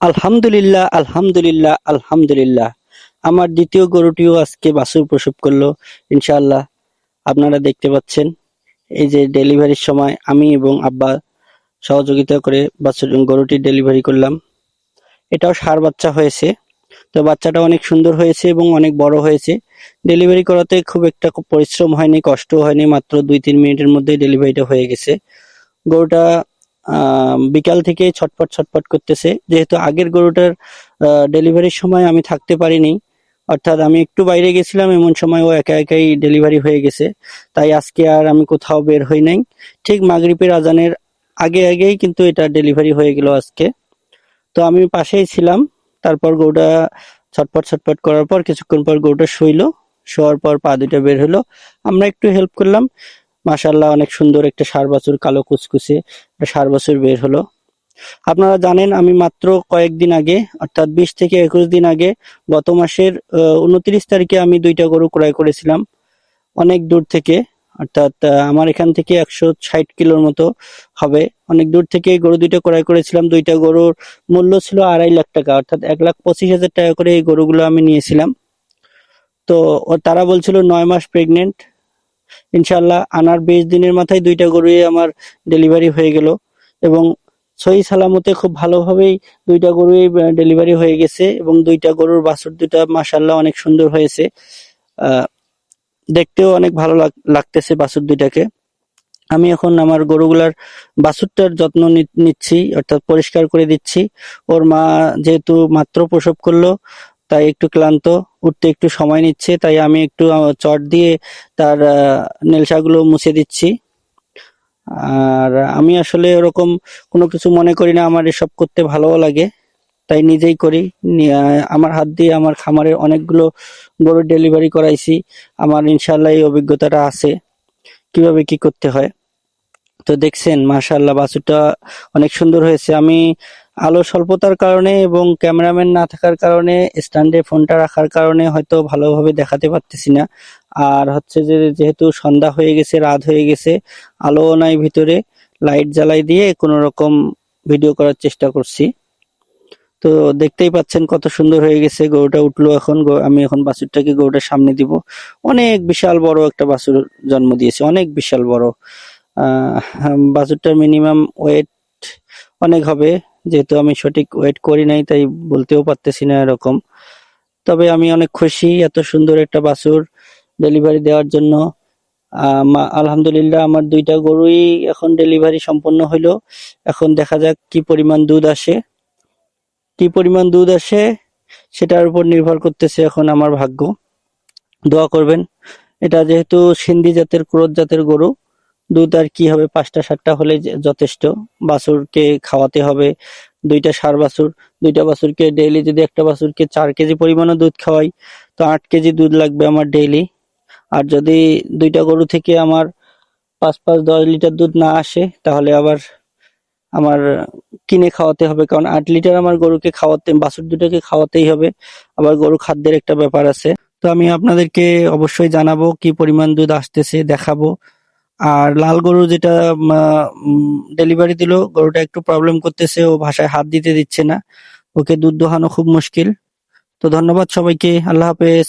আলহামদুলিল্লাহ আলহামদুলিল্লাহ আলহামদুলিল্লাহ। আমার দ্বিতীয় গরুটিও আজকে বাছুর প্রসব করল, ইনশাআল্লাহ। আপনারা দেখতে পাচ্ছেন, এই যে ডেলিভারির সময় আমি এবং আব্বা সহযোগিতা করে বাছুর, গরুটি ডেলিভারি করলাম। এটাও সার বাচ্চা হয়েছে। তো বাচ্চাটা অনেক সুন্দর হয়েছে এবং অনেক বড় হয়েছে। ডেলিভারি করাতে খুব একটা পরিশ্রম হয়নি কষ্ট হয়নি, মাত্র দুই তিন মিনিটের মধ্যেই ডেলিভারিটা হয়ে গেছে। গরুটা বিকাল থেকে ছটপট ছটপট করতেছে। যেহেতু আগের গরুটার ডেলিভারির সময় আমি থাকতে পারিনি, অর্থাৎ আমি একটু বাইরে গেছিলাম, এমন সময় ও একা একাই ডেলিভারি হয়ে গেছে। তাই আজকে আর আমি কোথাও বের হই নাই। ঠিক মাগরিবের আজানের আগে আগেই কিন্তু এটা ডেলিভারি হয়ে গেল আজকে। তো আমি পাশেই ছিলাম। তারপর গরুটা ছটপট ছটপট করার পর কিছুক্ষণ পর গরুটা শুইলো। শোয়ার পর পা দুটা বের হলো আমরা একটু হেল্প করলাম। মাশাল্লাহ অনেক সুন্দর একটা সার বাছুর কালো কুচকুচে সার বাছুর বের হলো। আপনারা জানেন, আমি মাত্র কয়েকদিন আগে, অর্থাৎ বিশ থেকে একুশ দিন আগে, গত মাসের উনত্রিশ তারিখে আমি দুইটা গরু ক্রয় করেছিলাম। অনেক দূর থেকে, অর্থাৎ আমার এখান থেকে একশো ষাট কিলোর মতো হবে। অনেক দূর থেকে গরু দুইটা ক্রয় করেছিলাম। দুইটা গরুর মূল্য ছিল আড়াই লাখ টাকা, অর্থাৎ এক লাখ পঁচিশ হাজার টাকা করে এই গরুগুলো আমি নিয়েছিলাম। তো তারা বলছিল নয় মাস প্রেগনেন্ট ইনশাল্লাহ আনার বিশ দিনের মাথায় দুইটা গরুই আমার ডেলিভারি হয়ে গেল। এবং সহি সালামতে খুব ভালোভাবেই দুইটা গরুই ডেলিভারি হয়ে গেছে এবং দুইটা গরুর বাছুর দুইটা মাশাল্লাহ অনেক সুন্দর হয়েছে। দেখতেও অনেক ভালো লাগ- লাগতেছে বাছুর দুইটাকে। আমি এখন আমার গরুগুলার বাছুরটার যত্ন নিচ্ছি, অর্থাৎ পরিষ্কার করে দিচ্ছি। ওর মা যেহেতু মাত্র প্রসব করল, তাই একটু ক্লান্ত। উঠতে একটু সময় নিচ্ছে, তাই আমি একটু চট দিয়ে তার নেলসাগুলো মুছে দিচ্ছি। আর আমি আসলে ওরকম কোনো কিছু মনে করি না, আমার এসব করতে ভালোও লাগে। তাই নিজেই করি। আমার হাত দিয়ে আমার খামারে অনেকগুলো গরুর ডেলিভারি করাইছি। আমার ইনশাল্লাহ এই অভিজ্ঞতাটা আছে। কীভাবে কি করতে হয়? তো দেখছেন, মাশাআল্লাহ, বাছুরটা অনেক সুন্দর হয়েছে। আমি আলো স্বল্পতার কারণে এবং ক্যামেরাম্যান না থাকার কারণে স্ট্যান্ডে ফোনটা রাখার কারণে হয়তো ভালোভাবে দেখাতে পারতেছি না। আর হচ্ছে যে, যেহেতু সন্ধ্যা হয়ে গেছে, রাত হয়ে গেছে আলো নাই ভিতরে, লাইট জ্বালাই দিয়ে কোনো রকম ভিডিও করার চেষ্টা করছি। তো দেখতেই পাচ্ছেন কত সুন্দর হয়ে গেছে, গরুটা উঠল এখন আমি এখন বাছুরটাকে গরুটার সামনে দিব। অনেক বিশাল বড় একটা বাছুর জন্ম দিয়েছে, অনেক বিশাল বড়। আহ, বাছুরটার মিনিমাম ওয়েট অনেক হবে। যেহেতু আমি সঠিক ওয়েট করি নাই, তাই বলতেও পারতেছি না এরকম। তবে আমি অনেক খুশি, এত সুন্দর একটা বাছুর ডেলিভারি দেওয়ার জন্য। আলহামদুলিল্লাহ আমার দুইটা গরুই এখন ডেলিভারি সম্পন্ন হইল। এখন দেখা যাক কি পরিমাণ দুধ আসে। কি পরিমাণ দুধ আসে, সেটার উপর নির্ভর করতেছে এখন আমার ভাগ্য। দোয়া করবেন। এটা যেহেতু সিন্ধি জাতের ক্রোধ জাতের গরু দুধ আর কি হবে? পাঁচটা, সাতটা হলে যথেষ্ট। বাছুরকে খাওয়াতে হবে। দুইটা সার বাছুর। দুইটা বাছুরকে ডেইলি যদি একটা বাছুরকে চার কেজি পরিমাণও দুধ খাওয়াই, তো আট কেজি দুধ লাগবে আমার ডেইলি আর যদি দুইটা গরু থেকে আমার পাঁচ পাঁচ, দশ লিটার দুধ না আসে, তাহলে আবার আমার কিনে খাওয়াতে হবে। কারণ আট লিটার আমার গরুকে খাওয়াতে, বাছুর দুটাকে খাওয়াতেই হবে। আবার গরু খাদ্যের একটা ব্যাপার আছে। তো আমি আপনাদেরকে অবশ্যই জানাব কি পরিমাণ দুধ আসতেছে, দেখাবো। আর লাল গরু যেটা ডেলিভারি দিল, গরুটা একটু প্রবলেম করতেছে, ও ভাষায় হাত দিতে দিচ্ছে না। ওকে দুধ দোহানো খুব মুশকিল। তো ধন্যবাদ সবাইকে, আল্লাহ হাফেজ।